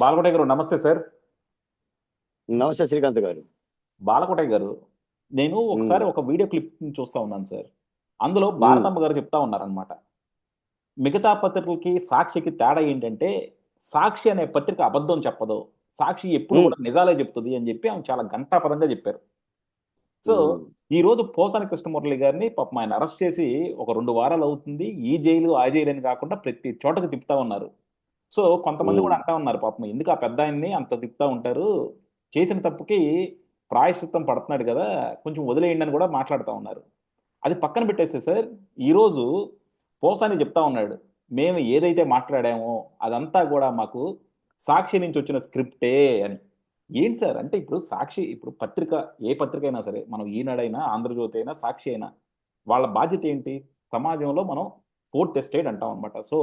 బాలకోటయ్య గారు నమస్తే సార్. నమస్తే శ్రీకాంత్ గారు. బాలకోటయ్య గారు నేను ఒకసారి ఒక వీడియో క్లిప్ చూస్తా ఉన్నాను సార్. అందులో భారతమ్మ గారు చెప్తా ఉన్నారనమాట మిగతా పత్రికలకి సాక్షికి తేడా ఏంటంటే సాక్షి అనే పత్రిక అబద్ధం చెప్పదు. సాక్షి ఎప్పుడు. కూడా నిజాలే చెప్తుంది అని చెప్పి ఆమె చాలా ఘంటాపరంగా చెప్పారు. సో ఈ రోజు పోసాని కృష్ణమురళి గారిని పాపం ఆయన అరెస్ట్ చేసి ఒక రెండు వారాలు అవుతుంది. ఈ జైలు ఆ జైలు అని కాకుండా ప్రతి చోటకి తిప్పుతా ఉన్నారు. సో కొంతమంది. కూడా అంటా ఉన్నారు పాపం ఎందుకు ఆ పెద్ద ఆయన్ని అంత తిప్పుతా ఉంటారు? చేసిన తప్పుకి ప్రాయశ్చిత్తం పడుతున్నాడు కదా కొంచెం వదిలేయండి అని కూడా మాట్లాడుతూ ఉన్నారు. అది పక్కన పెట్టేస్తే సార్ ఈరోజు పోసాని చెప్తా ఉన్నాడు మేము ఏదైతే మాట్లాడామో అదంతా కూడా మాకు సాక్షి నుంచి వచ్చిన స్క్రిప్టే అని. ఏంటి సార్? అంటే ఇప్పుడు సాక్షి ఇప్పుడు పత్రిక ఏ పత్రిక అయినా సరే మనం ఈనాడైనా ఆంధ్రజ్యోతి అయినా సాక్షి అయినా వాళ్ళ బాధ్యత ఏంటి? సమాజంలో మనం ఫోర్త్ ఎస్టేట్ అంటాం అనమాట సో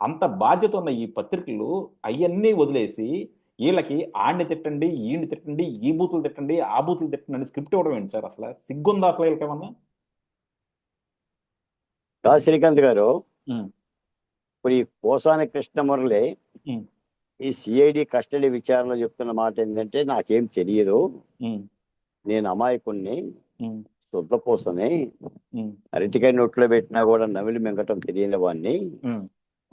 అంత బాధ్యత ఉన్న ఈ పత్రికలు అవన్నీ వదిలేసి వీళ్ళకి ఆడిని తిట్టండి ఈయన్ని తిట్టండి ఈ బూతులు తిట్టండి ఆ బూతులు తిట్టండి అని స్క్రిప్ట్ ఇవ్వడం ఏంటి సార్ అసలు? సిగ్గుందా అసలు వీళ్ళకి ఏమన్నా? కాదు శ్రీకాంత్ గారు. ఇప్పుడు ఈ పోసాని కృష్ణమురళి ఉమ్. ఈ సిఐడి కస్టడీ విచారణలో చెప్తున్న మాట ఏంటంటే నాకేం తెలియదు. నేను అమాయకుణ్ణి శుద్ధపోసని అరటికాయ నోట్లో పెట్టినా కూడా నమిలి మింగటం తెలియని వాడిని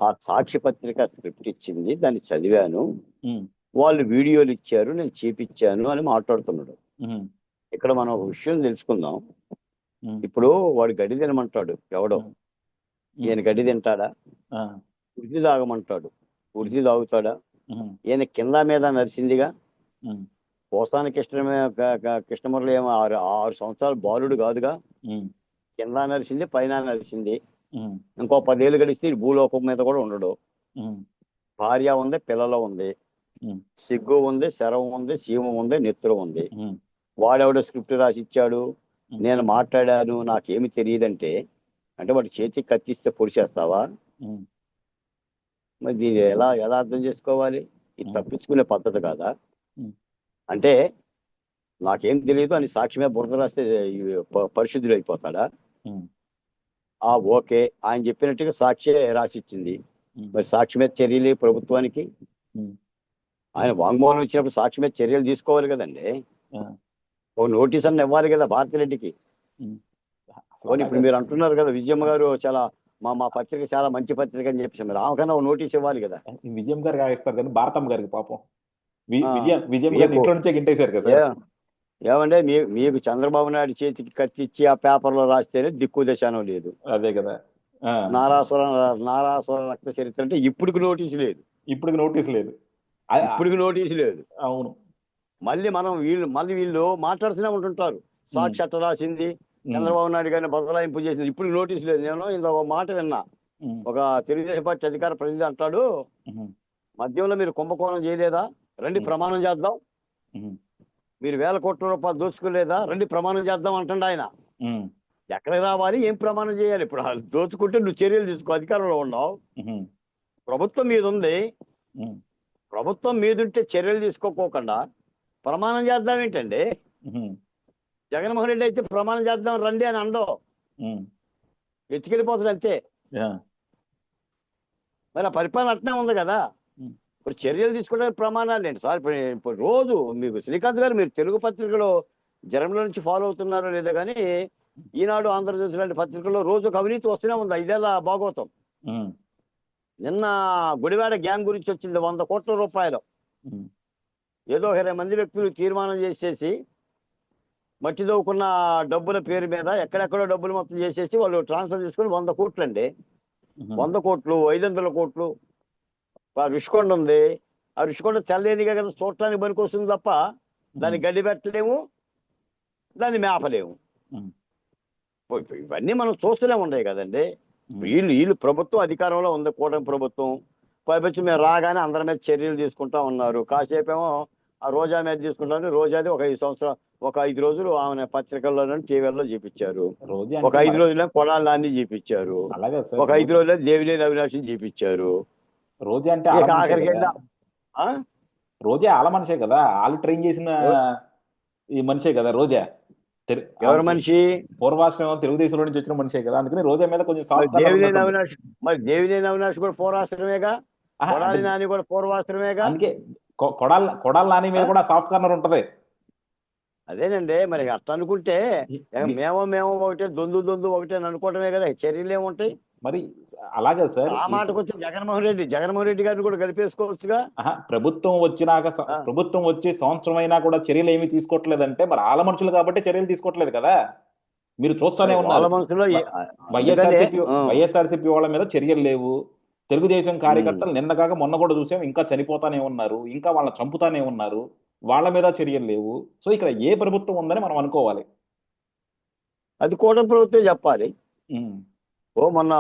ఆ సాక్షి పత్రిక స్క్రిప్ట్ ఇచ్చింది దాన్ని చదివాను. వాళ్ళు వీడియోలు ఇచ్చారు నేను చేపిచ్చాను అని మాట్లాడుతున్నాడు. ఇక్కడ మనం ఒక విషయం తెలుసుకుందాం. ఇప్పుడు వాడు గడి తినమంటాడు ఎవడో. ఈయన గడి తింటాడా? ఉడిసి తాగమంటాడు. ఉడిసి తాగుతాడా? ఈయన కింద మీద నరిసిందిగా? పోసాని కృష్ణ కృష్ణమురళి ఏమో ఆరు ఆరు సంవత్సరాలు బాలుడు కాదుగా? కింద నరిసింది పైన నరిసింది. ఇంకో పదేళ్ళు గడిస్తే భూలోకం మీద కూడా ఉండడు. భార్య ఉంది పిల్లలు ఉంది. సిగ్గు ఉంది శరం ఉంది సీమ ఉంది నెత్తురు ఉంది. వాడెవడో స్క్రిప్ట్ రాసి ఇచ్చాడు. నేను మాట్లాడాను నాకేమి తెలియదంటే అంటే వాడి చేతికి కత్తిస్తే పొడిచేస్తావా? మరి దీన్ని ఎలా ఎలా అర్థం చేసుకోవాలి? ఇది. తప్పించుకునే పద్ధతి కాదా. అంటే నాకేం తెలియదు అని సాక్ష్యమే బురద రాస్తే పరిశుద్ధుడు అయిపోతాడా? ఆ ఓకే ఆయన చెప్పినట్టుగా సాక్షి రాసి ఇచ్చింది ఉమ్, మరి సాక్షి మీద చర్యలు ప్రభుత్వానికి. ఆయన వాంగ్మూలం ఇచ్చినప్పుడు సాక్షి మీద చర్యలు తీసుకోవాలి కదండి. ఓ నోటీస్ అన్న ఇవ్వాలి కదా భారతిరెడ్డికి. ఇప్పుడు మీరు అంటున్నారు కదా విజయమ్మ గారు చాలా మా మా పత్రిక చాలా మంచి పత్రిక అని చెప్పేసి మరి ఆమెకన్నా ఒక నోటీస్ ఇవ్వాలి కదా. విజయం గారికి రాయిస్తారు కానీ భారతమ్మ గారికి పాపం. విజయం విజయం విజయకు. ఇంట్లో నుంచే గింటేశారు కదా ఏమంటే మీ మీకు చంద్రబాబు నాయుడు చేతికి కత్తి ఇచ్చి ఆ పేపర్లో రాస్తేనే దిక్కు దశానం లేదు. అదే కదా. నారాసుర నారాసుర రక్త చరిత్ర అంటే ఇప్పటికి నోటీస్ లేదు. ఇప్పటికి నోటీస్ లేదు. ఇప్పటికి నోటీస్ లేదు. అవును. మళ్ళీ మనం వీళ్ళు మళ్ళీ వీళ్ళు మాట్లాడుతూనే ఉంటుంటారు. సాక్షి రాసింది చంద్రబాబు నాయుడు గారిని బదలాయింపు చేసింది. ఇప్పుడు నోటీస్ లేదు. నేను ఇంత ఒక మాట విన్నా. ఒక తెలుగుదేశం పార్టీ అధికార ప్రతినిధి అంటాడు మద్యంలో మీరు కుంభకోణం చేయలేదా? రండి. ప్రమాణం చేద్దాం. మీరు వేల కోట్ల రూపాయలు దోచుకోలేదా? రండి ప్రమాణం చేద్దాం అంటుండ ఆయన. ఎక్కడికి రావాలి? ఏం ప్రమాణం చేయాలి? ఇప్పుడు దోచుకుంటే నువ్వు చర్యలు తీసుకో అధికారంలో ఉన్నావు. ప్రభుత్వం మీద ఉంది. ప్రభుత్వం మీదుంటే చర్యలు తీసుకోకోకుండా ప్రమాణం చేద్దాం ఏంటండి? జగన్మోహన్ రెడ్డి అయితే ప్రమాణం చేద్దాం రండి అని అండో ఉమ్, ఎత్తుకెళ్ళిపోతాడు అంతే. మరి ఆ పరిపాలన అట్నే ఉంది కదా. ఇప్పుడు చర్యలు తీసుకోవడానికి ప్రమాణాలు ఏంటి? సార్ ఇప్పుడు ఇప్పుడు రోజు మీకు శ్రీకాంత్ గారు మీరు తెలుగు పత్రికలో జనంలో నుంచి ఫాలో అవుతున్నారో లేదో కానీ ఈనాడు ఆంధ్రజ్యోతి లాంటి పత్రికల్లో రోజు అవినీతి వస్తూనే ఉంది. ఐదేళ్ళ భాగవతం నిన్న గుడివాడ గ్యాంగ్ గురించి వచ్చింది వంద కోట్ల రూపాయలు. ఏదో ఇరవై మంది వ్యక్తులు తీర్మానం చేసేసి మట్టి దవ్వుకున్న డబ్బుల పేరు మీద ఎక్కడెక్కడో డబ్బులు మొత్తం చేసేసి వాళ్ళు ట్రాన్స్ఫర్ చేసుకుని వంద కోట్లు అండి వంద కోట్లు ఐదు వందల కోట్లు రుషికొండ ఉంది. ఆ రుషికొండ తెల్లేనిగా కదా చూడటానికి పనికొస్తుంది తప్ప దాన్ని గడ్డి పెట్టలేము దాన్ని మేపలేము. ఇవన్నీ మనం చూస్తూనే ఉన్నాయి కదండి. వీళ్ళు వీళ్ళు ప్రభుత్వం అధికారంలో ఉంది కూటమి ప్రభుత్వం. పైపచ్చి మేము రాగానే అందరి మీద చర్యలు తీసుకుంటా ఉన్నారు. కాసేపు ఏమో ఆ రోజా మీద తీసుకుంటాను. రోజాది ఒక ఐదు సంవత్సరాలు ఒక ఐదు రోజులు ఆమె పత్రికల్లోనూ టీవీల్లో చూపించారు. ఒక ఐదు రోజుల్లో కొడాలి నాన్ని చూపించారు. ఒక ఐదు రోజుల్లో దేవినేని అవినాశిని చూపించారు. రోజే అంటే ఆల? రోజే ఆల మనిషే కదా. వాళ్ళు ట్రైన్ చేసిన ఈ మనిషే కదా రోజా. ఎవరు మనిషి? పూర్వాశ్రమం తెలుగుదేశంలో నుంచి వచ్చిన మనిషే కదా. అందుకని రోజా మీద కొంచెం దేవినేని అవినాష్ మరి దేవినేని అవినాష్ కూడా పోరాశ్రమేగా ఆహా, కొడాలి నాని కూడా పూర్వాశ్రమేగా? అందుకే కొడాల కొడాల నాని మీద కూడా సాఫ్ట్ కార్నర్ ఉంటది. అదేనండి. మరి అట్లా అనుకుంటే మేము మేము ఒకటే దొందు దొందు ఒకటే అని అనుకోవటమే కదా. చర్యలు ఏముంటాయి మరి అలాగే సార్ ఆ మాటకు వచ్చి జగన్మోహన్ రెడ్డి జగన్మోహన్ రెడ్డి గారిని కూడా కలిపేసుకోవచ్చుగా? ప్రభుత్వం వచ్చినాక. ప్రభుత్వం వచ్చి సంవత్సరం అయినా కూడా చర్యలు ఏమీ తీసుకోవట్లేదంటే మరి ఆల మనుషులు కాబట్టి చర్యలు తీసుకోవట్లేదు కదా? మీరు చూస్తూనే ఉన్నారు. వైఎస్ఆర్సీపీ వైఎస్ఆర్సీపీ వాళ్ళ మీద చర్యలు లేవు. తెలుగుదేశం కార్యకర్తలు నిన్న కాక మొన్న కూడా చూసాం ఇంకా చనిపోతానే ఉన్నారు ఇంకా వాళ్ళని చంపుతానే ఉన్నారు వాళ్ళ మీద చర్యలు లేవు. సో ఇక్కడ ఏ ప్రభుత్వం ఉందని మనం అనుకోవాలి. అది కూటమి ప్రభుత్వం చెప్పాలి. ఓ మొన్న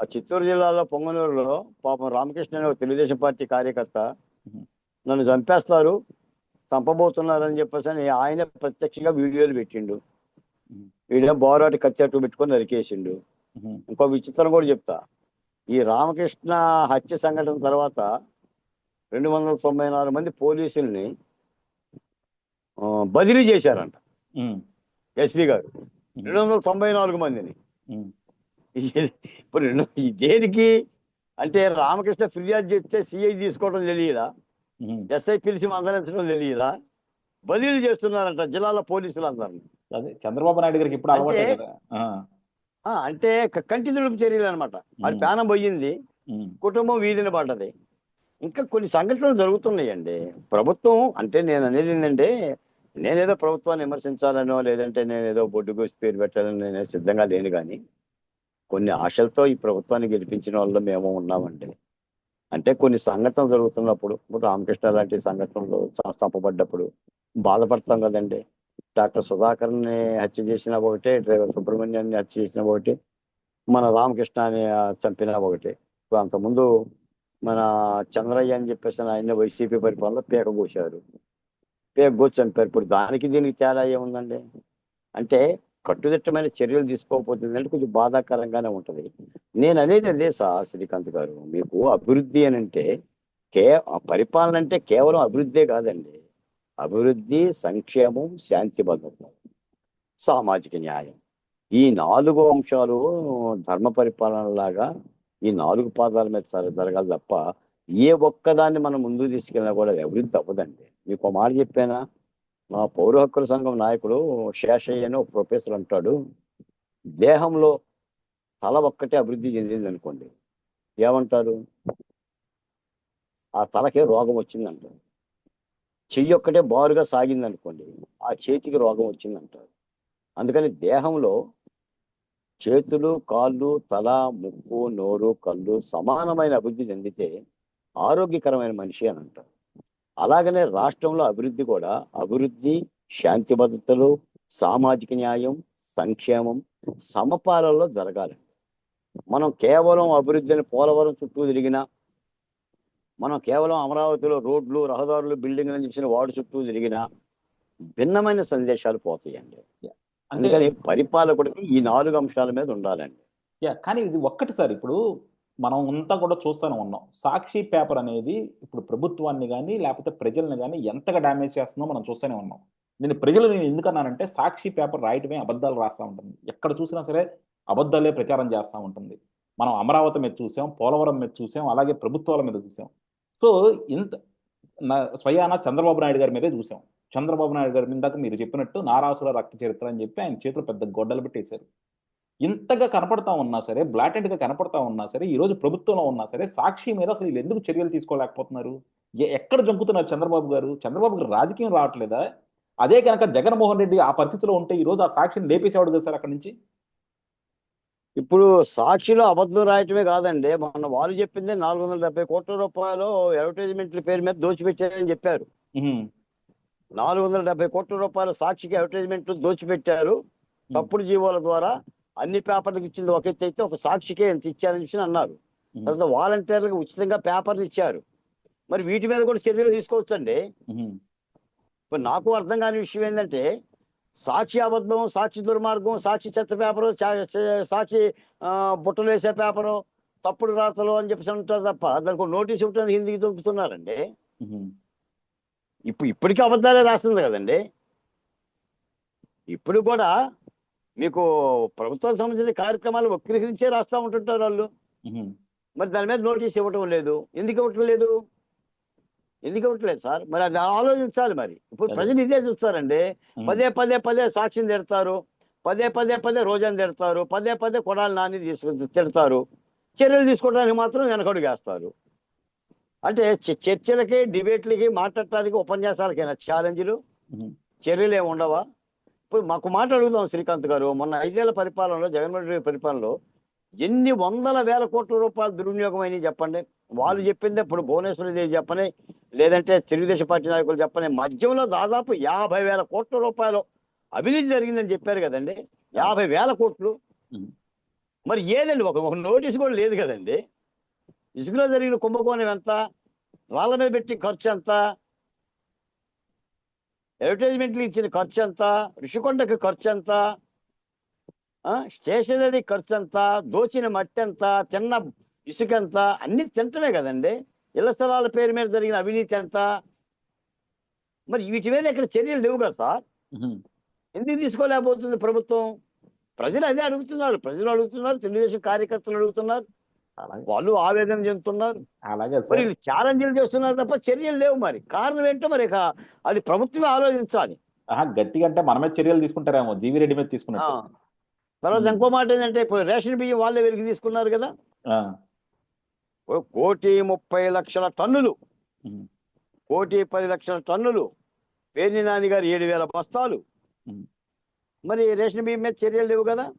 ఆ చిత్తూరు జిల్లాలో పొంగనూరులో పాపం రామకృష్ణ అనే ఒక తెలుగుదేశం పార్టీ కార్యకర్త. నన్ను చంపేస్తారు చంపబోతున్నారని చెప్పేసి అని ఆయన ప్రత్యక్షంగా వీడియోలు పెట్టిండు. వీడియో బోరాటి కత్తి అట్టు పెట్టుకొని నరికేసిండు. ఇంకో విచిత్రం కూడా చెప్తా. ఈ రామకృష్ణ హత్య సంఘటన తర్వాత రెండు వందల తొంభై నాలుగు మంది పోలీసుల్ని బదిలీ చేశారంట. ఎస్పీ గారు. రెండు వందల తొంభై నాలుగు మందిని. ఇప్పుడు దేనికి? అంటే రామకృష్ణ ఫిర్యాదు చేస్తే సిఐ తీసుకోవడం తెలియదా. ఎస్ఐ పిలిచి మందలించడం తెలియదా? బదిలీ చేస్తున్నారంట జిల్లాలో పోలీసులు అందరిని అదే చంద్రబాబు నాయుడు గారికి ఇప్పుడు అలవాటే అంటే- కంటి తుడుపు చర్యలు అనమాట అది ఉమ్, ప్రాణం పోయింది. కుటుంబం వీధిని పడ్డది. ఇంకా కొన్ని సంఘటనలు జరుగుతున్నాయండి. ప్రభుత్వం అంటే నేను అనేది ఏంటంటే నేనేదో ప్రభుత్వాన్ని విమర్శించాలనో లేదంటే నేనేదో బొడ్డు గోసి పేరు పెట్టాలని నేను సిద్ధంగా లేను కానీ కొన్ని ఆశలతో ఈ ప్రభుత్వాన్ని గెలిపించిన వాళ్ళు మేము ఉన్నామండి. అంటే కొన్ని సంఘటనలు జరుగుతున్నప్పుడు ఇప్పుడు రామకృష్ణ లాంటి సంఘటనలు స్తంపబడ్డప్పుడు చంపబడ్డప్పుడు బాధపడతాం కదండి. డాక్టర్ సుధాకర్ని హత్య చేసిన ఒకటే డ్రైవర్ సుబ్రహ్మణ్యాన్ని హత్య చేసిన ఒకటి మన రామకృష్ణ అని చంపిన ఒకటి. ఇప్పుడు అంతకుముందు మన చంద్రయ్య అని చెప్పేసి ఆయన వైసీపీ పరిపాలనలో పేక కోశారు. పీక కోసి చంపారు. ఇప్పుడు దానికి దీనికి తేడా ఏముందండి? అంటే కట్టుదిట్టమైన చర్యలు తీసుకోకపోతుంది అంటే కొంచెం బాధాకరంగానే ఉంటుంది. నేను అనేది అదే సా శ్రీకాంత్ గారు. మీకు అభివృద్ధి అని అంటే కే పరిపాలన అంటే కేవలం అభివృద్ధే కాదండి. అభివృద్ధి సంక్షేమం శాంతి భద్రత సామాజిక న్యాయం. ఈ నాలుగు అంశాలు ధర్మ పరిపాలన లాగా ఈ నాలుగు పాదాల మీద జరగాలి తప్ప ఏ ఒక్కదాన్ని మనం ముందుకు తీసుకెళ్ళినా కూడా అది అభివృద్ధి అవ్వదండి. మీకు ఒక మాట చెప్పానా? మా పౌర హక్కుల సంఘం నాయకుడు శేషయ్య అని ఒక ప్రొఫెసర్ అంటాడు దేహంలో తల ఒక్కటే అభివృద్ధి చెందింది అనుకోండి ఏమంటారు? ఆ తలకే రోగం వచ్చిందంటారు చెయ్యి ఒక్కటే బారుగా సాగింది అనుకోండి ఆ చేతికి రోగం వచ్చిందంటారు. అందుకని దేహంలో చేతులు కాళ్ళు తల ముక్కు నోరు కళ్ళు సమానమైన అభివృద్ధి చెందితే ఆరోగ్యకరమైన మనిషి అని అంటారు. అలాగనే రాష్ట్రంలో అభివృద్ధి కూడా అభివృద్ధి శాంతి భద్రతలు సామాజిక న్యాయం సంక్షేమం సమపాలలో జరగాలి. మనం కేవలం అభివృద్ధిని పోలవరం చుట్టూ తిరిగినా మనం కేవలం అమరావతిలో రోడ్లు రహదారులు బిల్డింగ్లు అని చెప్పిన వాడు చుట్టూ తిరిగినా భిన్నమైన సందేశాలు పోతాయండి. అందుకని పరిపాలకుడికి ఈ నాలుగు అంశాల మీద ఉండాలండి. కానీ ఇది ఒక్కటి సార్ ఇప్పుడు మనం అంతా కూడా చూస్తూనే ఉన్నాం. సాక్షి పేపర్ అనేది ఇప్పుడు ప్రభుత్వాన్ని కానీ లేకపోతే ప్రజల్ని కానీ ఎంతగా డ్యామేజ్ చేస్తుందో మనం చూస్తూనే ఉన్నాం. నేను ప్రజలు నేను ఎందుకన్నానంటే సాక్షి పేపర్ రాయటమే అబద్ధాలు రాస్తూ ఉంటుంది. ఎక్కడ చూసినా సరే అబద్ధాలే ప్రచారం చేస్తూ ఉంటుంది. మనం అమరావతి మీద చూసాం పోలవరం మీద చూసాం అలాగే ప్రభుత్వాల మీద చూసాం. సో ఇంత నా- స్వయాన చంద్రబాబు నాయుడు గారి మీదే చూసాం. చంద్రబాబు నాయుడు గారి మీద మీరు చెప్పినట్టు నారాసుల రక్త చరిత్ర అని చెప్పి ఆయన చేతులు పెద్ద గొడ్డలు పెట్టేశారు. ఇంతగా కనపడతా ఉన్నా సరే బ్లాటెంట్గా కనపడతా ఉన్నా సరే ఈ రోజు ప్రభుత్వంలో ఉన్నా సరే సాక్షి మీద అసలు వీళ్ళు ఎందుకు చర్యలు తీసుకోలేకపోతున్నారు? ఎక్కడ జంకుతున్నారు చంద్రబాబు గారు? చంద్రబాబు గారు రాజకీయం రావట్లేదా? అదే కనుక జగన్మోహన్ రెడ్డి ఆ పరిస్థితిలో ఉంటే ఈ రోజు ఆ సాక్షిని లేపేసేవాడు కదా సార్ అక్కడి నుంచి? ఇప్పుడు సాక్షిలో అబద్ధం రాయటమే కాదండి. మొన్న వాళ్ళు చెప్పింది నాలుగు వందల డెబ్బై కోట్ల రూపాయలు అడ్వర్టైజ్మెంట్ల పేరు మీద దోచిపెట్టారని చెప్పారు. నాలుగు వందల డెబ్బై కోట్ల రూపాయలు సాక్షికి అడ్వర్టైజ్మెంట్లు దోచిపెట్టారు. తప్పుడు జీవోల ద్వారా అన్ని పేపర్లకు ఇచ్చింది ఒక ఎత్తు అయితే ఒక సాక్షికే ఎంత ఇచ్చారని చెప్పి అన్నారు. తర్వాత వాలంటీర్లకు ఉచితంగా పేపర్లు ఇచ్చారు. మరి వీటి మీద కూడా చర్యలు తీసుకోవచ్చండి. ఉహుం, ఇప్పుడు నాకు అర్థం కాని విషయం ఏంటంటే సాక్షి అబద్ధం సాక్షి దుర్మార్గం సాక్షి చెత్త పేపరు సాక్షి బుట్టలు వేసే పేపరు తప్పుడు రాతలు అని చెప్పేసి అంటారు తప్ప దానికి నోటీస్ ఇవ్వడానికి హిందీకి దొంకుతున్నారండి ఉహుం. ఇప్పుడు ఇప్పటికీ అబద్ధాలే రాస్తుంది కదండి. ఇప్పుడు కూడా మీకు ప్రభుత్వానికి సంబంధించిన కార్యక్రమాలు వక్రీకరించే రాస్తా ఉంటుంటారు వాళ్ళు. మరి దాని మీద నోటీస్ ఇవ్వటం లేదు. ఎందుకు ఇవ్వటం లేదు? ఎందుకు ఇవ్వట్లేదు సార్? మరి అది ఆలోచించాలి మరి. ఇప్పుడు. ప్రజలు ఇదే చూస్తారండి. పదే పదే పదే సాక్ష్యం తిడతారు. పదే పదే పదే రోజాని తిడతారు. పదే పదే కొడాలి నాని తీసుకు తిడతారు. చర్యలు తీసుకోవడానికి మాత్రం వెనకడుగు వేస్తారు. అంటే చర్చలకి డిబేట్లకి మాట్లాడటానికి ఉపన్యాసాలకైనా ఛాలెంజ్లు. చర్యలు ఏమి ఉండవా ఇప్పుడు మాకు మాట అడుగుదాం శ్రీకాంత్ గారు. మొన్న ఐదేళ్ళ పరిపాలనలో జగన్మోహన్ రెడ్డి పరిపాలనలో ఎన్ని వందల వేల కోట్ల రూపాయలు దుర్వినియోగం అయినాయి చెప్పండి. వాళ్ళు చెప్పింది ఇప్పుడు భువనేశ్వరి దేవి చెప్పని లేదంటే తెలుగుదేశం పార్టీ నాయకులు చెప్పని మధ్యంలో దాదాపు యాభై వేల కోట్ల రూపాయలు అవినీతి జరిగిందని చెప్పారు కదండి. యాభై వేల కోట్లు. మరి ఏదండి? ఒక ఒక నోటీస్ కూడా లేదు కదండి. ఇసుకలో జరిగిన కుంభకోణం ఎంత? రాళ్ళ మీద పెట్టి ఖర్చు ఎంత? అడ్వర్టైజ్మెంట్లు ఇచ్చిన ఖర్చు ఎంత ఋషికొండకి ఖర్చు ఎంత ఆ, స్టేషనరీ ఖర్చు ఎంత దోచిన మట్టి ఎంత తిన్న ఇసుక ఎంత అన్ని తింటమే కదండి. ఇళ్ళ స్థలాల పేరు మీద జరిగిన అవినీతి ఎంత మరి వీటి మీద ఇక్కడ చర్యలు లేవు కదా సార్. ఎందుకు తీసుకోలేకపోతుంది ప్రభుత్వం? ప్రజలు అదే అడుగుతున్నారు. ప్రజలు అడుగుతున్నారు. తెలుగుదేశం కార్యకర్తలు అడుగుతున్నారు. వాళ్ళు ఆవేదన చెందుతున్నారు. అలాగే మరి ఛాలెంజ్లు చేస్తున్నారు తప్ప చర్యలు లేవు మరి. కారణం ఏంటో మరి అది ప్రభుత్వమే ఆలోచించాలి. గట్టిగా అంటే మనమే చర్యలు తీసుకుంటారేమో జీవి రెడ్డి మీద ఆ. తీసుకున్నట్టు తర్వాత. ఇంకో మాట ఏంటంటే ఇప్పుడు రేషన్ బియ్యం వాళ్ళే వెలికి తీసుకున్నారు కదా. కోటి ముప్పై లక్షల టన్నులు. కోటి పది లక్షల టన్నులు. పేర్ని నాని గారు ఏడు వేల బస్తాలు. మరి రేషన్ బియ్యం మీద చర్యలు లేవు కదా.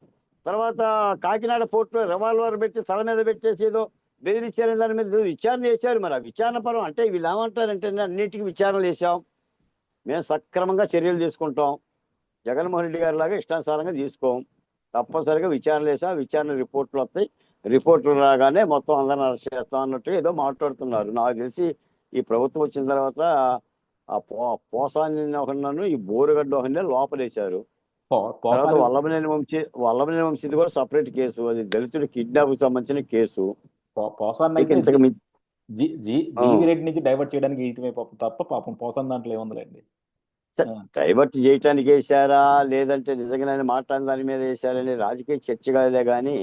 తర్వాత కాకినాడ పోర్టులో రివాల్వర్ పెట్టి తల మీద పెట్టేసి ఏదో బెదిరించారని దాని మీద ఏదో విచారణ చేశారు. మరి ఆ విచారణ పరం అంటే వీళ్ళు ఏమంటారంటే అన్నిటికీ విచారణలు వేసాం మేము సక్రమంగా చర్యలు తీసుకుంటాం. జగన్మోహన్ రెడ్డి గారి లాగా ఇష్టానుసారంగా తీసుకోం. తప్పనిసరిగా విచారణ చేసాం విచారణ రిపోర్ట్లు వస్తాయి. రిపోర్ట్లు రాగానే మొత్తం అందరిని అరెస్ట్ చేస్తాం అన్నట్టు ఏదో మాట్లాడుతున్నారు. నాకు తెలిసి ఈ ప్రభుత్వం వచ్చిన తర్వాత ఆ పో పోసాని ఒకరినను ఈ బోరుగడ్డ ఒకరిని లోపలేశారు. తర్వాత వల్లభనేని వంశీ వల్లభనేని వంశీది కూడా సపరేట్ కేసు. అది దళితుడి కిడ్నాప్ సంబంధించిన కేసు. పోసాన్ని రెడ్డి నుంచి డైవర్ట్ చేయడానికి ఇటువే పాపం తప్ప పాపం పోసాన్ దాంట్లో ఏముందిలేండి. డైవర్ట్ చేయటానికి వేశారా? లేదంటే నిజంగా మాట్లాడిన దాని మీద వేశారని రాజకీయ చర్చ కాదులే కానీ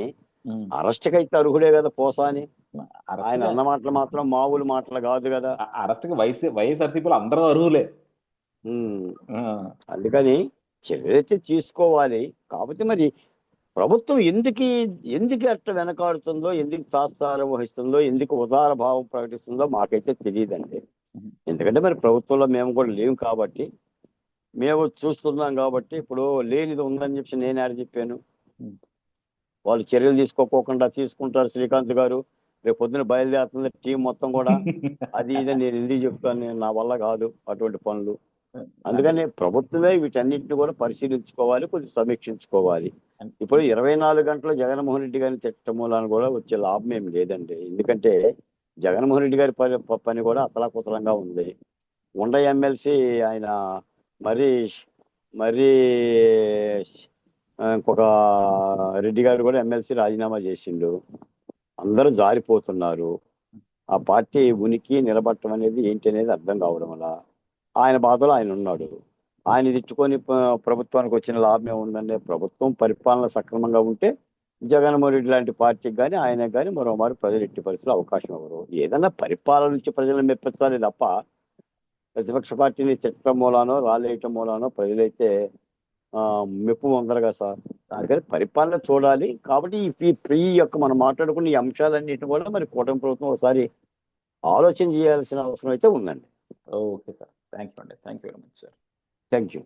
ఉమ్. అరెస్ట్కి అయితే అర్హుడే కదా పోసాని. అరెస్ట్ ఆయన అన్న మాటలు మాత్రం మామూలు మాటలు కాదు కదా. ఆ- అరెస్ట్కి వైఎస్ వైఎస్ఆర్సీపీలో అందరూ అర్హులే. అందుకని చర్యలైతే తీసుకోవాలి. కాకపోతే మరి ప్రభుత్వం ఎందుకు ఎందుకు అట్ట వెనకాడుతుందో ఎందుకు తాత్సారం వహిస్తుందో ఎందుకు ఉదార భావం ప్రకటిస్తుందో మాకైతే తెలియదండి ఎందుకంటే మరి ప్రభుత్వంలో మేము కూడా లేము కాబట్టి మేము చూస్తున్నాం కాబట్టి ఇప్పుడు లేనిది ఉందని చెప్పి నేను ఆడ చెప్పాను. వాళ్ళు చర్యలు తీసుకోకోకుండా తీసుకుంటారు శ్రీకాంత్ గారు. రేపు పొద్దున బయలుదేరుతుంది టీం మొత్తం కూడా. అది ఇది నేను ఎందుకు చెప్తాను? నేను నా వల్ల కాదు అటువంటి పనులు. అందుకని ప్రభుత్వమే వీటన్నిటిని కూడా పరిశీలించుకోవాలి కొద్దిగా సమీక్షించుకోవాలి. ఇప్పుడు ఇరవై నాలుగు గంటలు జగన్మోహన్ రెడ్డి గారిని తిట్టడం మూలాన కూడా వచ్చే లాభం ఏమి లేదండి. ఎందుకంటే జగన్మోహన్ రెడ్డి గారి పని పని కూడా అతలాకుతలంగా ఉంది. ఉండ ఎమ్మెల్సీ ఆయన మరి మరి ఇంకొక రెడ్డి గారు కూడా ఎమ్మెల్సీ రాజీనామా చేసిండు. అందరూ జారిపోతున్నారు. ఆ పార్టీ ఉనికి నిలబడటం అనేది ఏంటి అనేది అర్థం కావడం వల్ల. ఆయన బాధలో ఆయన ఉన్నాడు. ఆయన తిట్టుకొని ప్రభుత్వానికి వచ్చిన లాభం ఏముందంటే ప్రభుత్వం పరిపాలన సక్రమంగా ఉంటే జగన్మోహన్ రెడ్డి లాంటి పార్టీకి కానీ ఆయనకు కానీ మరోమారు ప్రజలు ఎట్టి పరిస్థితులు అవకాశం ఇవ్వరు. ఏదైనా పరిపాలన నుంచి ప్రజలను మెప్పించాలి తప్ప ప్రతిపక్ష పార్టీని తిట్టడం మూలానో రాలేయటం మూలానో ప్రజలైతే మెప్పు పొందరు కదా సార్ అందుకని పరిపాలన చూడాలి. కాబట్టి ఈ ఫ్రీ యొక్క మనం మాట్లాడుకున్న ఈ అంశాలన్నింటినీ కూడా మరి కూటమి ప్రభుత్వం ఒకసారి ఆలోచన చేయాల్సిన అవసరం అయితే ఉందండి. Okay sir. థ్యాంక్ యూ అండి thank you very much sir thank you